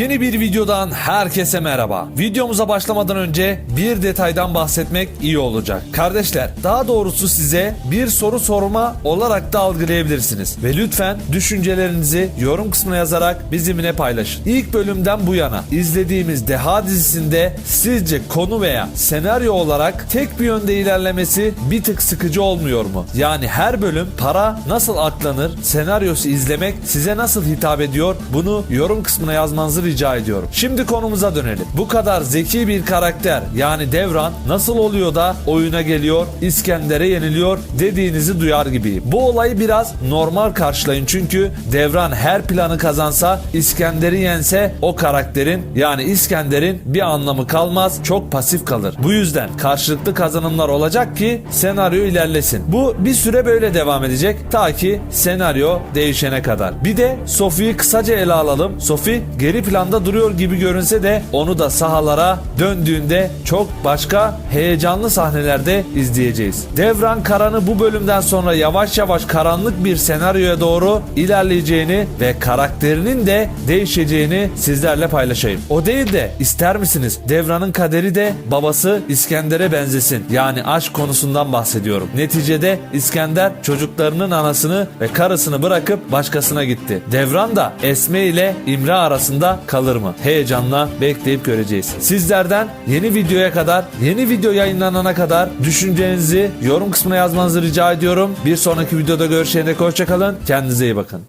Yeni bir videodan herkese merhaba. Videomuza başlamadan önce bir detaydan bahsetmek iyi olacak. Kardeşler, daha doğrusu size bir soru sorma olarak da algılayabilirsiniz. Ve lütfen düşüncelerinizi yorum kısmına yazarak bizimle paylaşın. İlk bölümden bu yana izlediğimiz Deha dizisinde sizce konu veya senaryo olarak tek bir yönde ilerlemesi bir tık sıkıcı olmuyor mu? Yani her bölüm para nasıl aklanır, senaryosu izlemek size nasıl hitap ediyor bunu yorum kısmına yazmanızı rica ediyorum. Şimdi konumuza dönelim. Bu kadar zeki bir karakter yani Devran nasıl oluyor da oyuna geliyor, İskender'e yeniliyor dediğinizi duyar gibiyim. Bu olayı biraz normal karşılayın çünkü Devran her planı kazansa İskender'i yense o karakterin yani İskender'in bir anlamı kalmaz çok pasif kalır. Bu yüzden karşılıklı kazanımlar olacak ki senaryo ilerlesin. Bu bir süre böyle devam edecek ta ki senaryo değişene kadar. Bir de Sophie'yi kısaca ele alalım. Sophie geri planda duruyor gibi görünse de onu da sahalara döndüğünde çok başka heyecanlı sahnelerde izleyeceğiz. Devran Karan'ı bu bölümden sonra yavaş yavaş karanlık bir senaryoya doğru ilerleyeceğini ve karakterinin de değişeceğini sizlerle paylaşayım. O değil de ister misiniz Devran'ın kaderi de babası İskender'e benzesin. Yani aşk konusundan bahsediyorum. Neticede İskender çocuklarının anasını ve karısını bırakıp başkasına gitti. Devran da Esme ile İmre arasında kalır mı? Heyecanla bekleyip göreceğiz. Sizlerden yeni videoya kadar, yeni video yayınlanana kadar düşüncenizi yorum kısmına yazmanızı rica ediyorum. Bir sonraki videoda görüşene dek hoşçakalın. Kendinize iyi bakın.